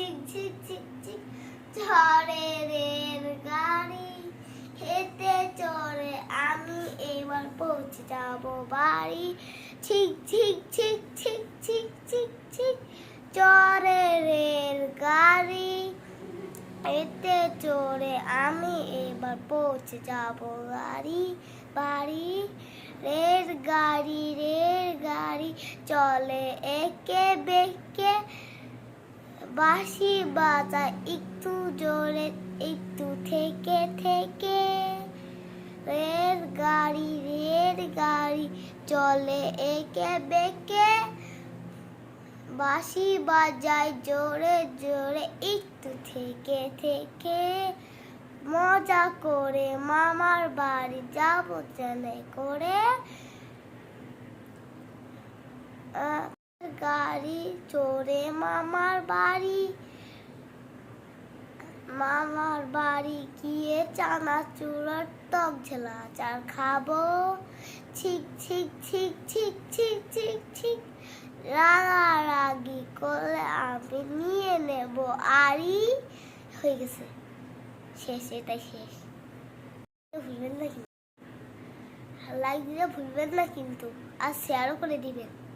ঝিক ঝিক ঝিক ঝিক ঝড়ে রেল গাড়ি। হেঁটে চড়ে আমি এবার পৌঁছে যাব বাড়ি। ঠিক ঠিক ঠিক ঠিক ঠিক ঠিক ঠিক চড়ে রেল গাড়ি। এতে চড়ে আমি এবার পৌঁছে যাব গাড়ি বাড়ি। রেল গাড়ি রেল গাড়ি, চলে একে বেঁকে বাঁশি বাজায় একটু জোরে, একটু থেকে থেকে রেল গাড়ি রেল গাড়ি চলে একে বেঁকে। বাঁশি বাজায় জোরে জোরে একটু থেকে থেকে মজা করে মামার বাড়ি যাব ট্রেনে করে। গাড়ি চড়ে মামার বাড়ি। মামার বাড়ি গিয়ে চানা চানাচুরের টক ঝোলা আচার খাব। ঠিক ঠিক ঠিক ঠিক ঠিক ঠিক ঠিক রাগারাগি করলে আমি নিয়ে নেব আরই হয়ে গেছে। শেষ, এটাই শেষ। ভুলবেন না কিন্তু। লাইক দিলে ভুলবেন না কিন্তু। আর শেয়ারও করে দিবেন।